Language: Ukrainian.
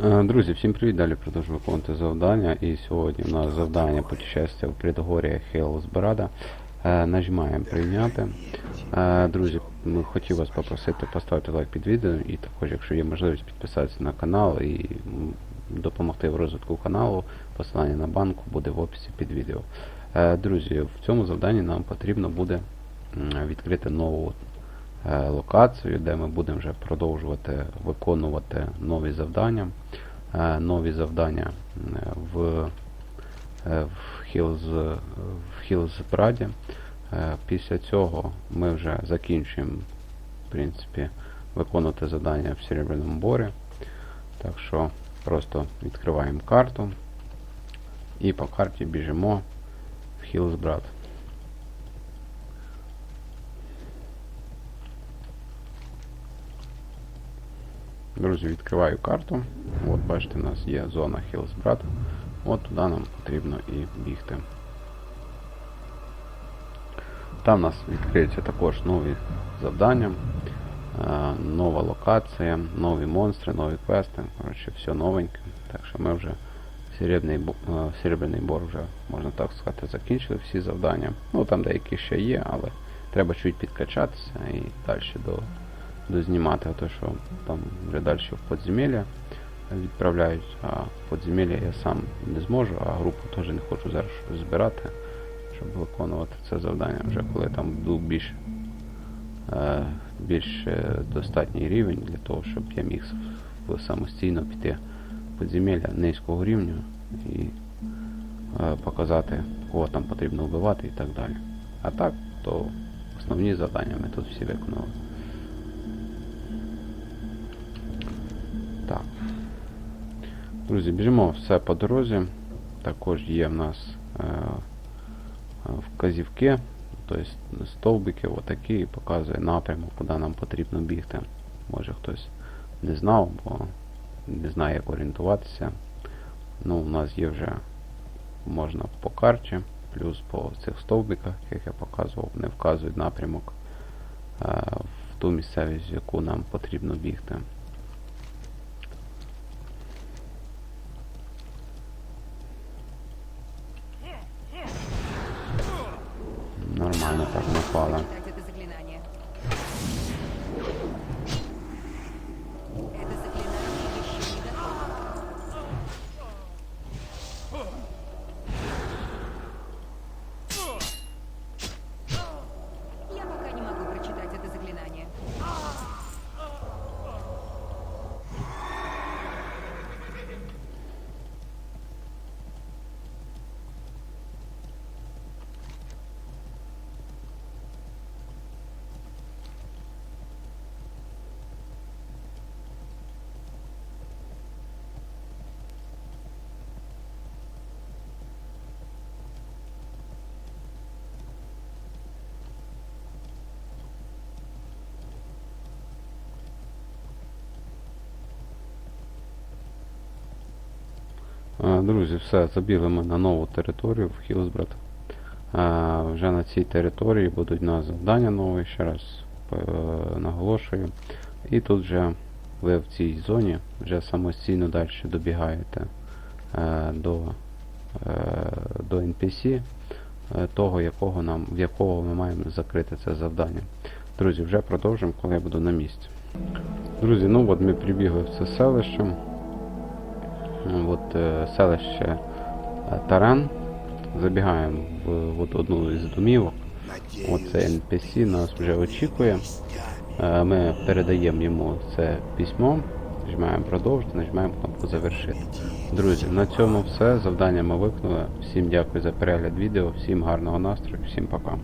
Е, Друзі, всім привіт! Далі продовжую виконувати завдання. І сьогодні у нас завдання путешествия в предгор'я Хейлсбрада. Е, Нажимаємо прийняти. Е, Друзі, ми хотів вас попросити поставити лайк під відео і також, якщо є можливість, підписатися на канал і допомогти в розвитку каналу. Посилання на банку буде в описі під відео. Друзі, в цьому завданні нам потрібно буде відкрити нову локацію, де ми будемо вже продовжувати виконувати нові завдання. Е, Нові завдання в, е, в. Е, Після цього ми вже закінчуємо в принципі, виконувати завдання в Серебряному борі. Так що просто відкриваємо карту і по карті біжимо в Хілзбрад. Друзі, відкриваю карту. От бачите, у нас є зона Хілсбрад. От туди нам потрібно і бігти. Там у нас відкриються також нові завдання, е, нова локація, нові монстри, нові квести. Коротше, все новеньке. Так що ми вже е, серебряний бор вже, можна так сказати, закінчили всі завдання. Ну там деякі ще є, але треба чуть підкачатися і далі до дознімати, а то що там вже далі в подземелля відправляють, а в подземелля я сам не зможу, а групу теж не хочу зараз збирати, щоб виконувати це завдання вже коли там був більш, е, більш е, достатній рівень для того, щоб я міг самостійно піти в подземелля низького рівня і е, показати, кого там потрібно вбивати і так далі. А так, то основні завдання ми тут всі виконали. Так. Друзі, біжимо все по дорозі. Також є в нас е, е, вказівки, тобто стовбики отакі, і показує напрямок, куди нам потрібно бігти. Може хтось не знав, бо не знає, як орієнтуватися. Ну, у нас є вже можна по карті, плюс по цих стовбиках, як я показував, не вказують напрямок е, в ту місцевість, в яку нам потрібно бігти. Она так напала. Друзі, все, забігли ми на нову територію в Хілсбрат. Вже на цій території будуть нас завдання нові, ще раз е, наголошую. І тут вже ви в цій зоні вже самостійно далі добігаєте е, до, е, до NPC, того, якого нам, в якого ми маємо закрити це завдання. Друзі, вже продовжимо, коли я буду на місці. Друзі, ну от ми прибігли в це селище. От е, селище е, Таран. Забігаємо в от одну із домівок. Оце NPC нас вже очікує. Е, Ми передаємо йому це письмо, нажимаємо продовжити, нажимаємо кнопку завершити. Друзі, на цьому все. Завдання ми виконали. Всім дякую за перегляд відео, всім гарного настрою, всім пока.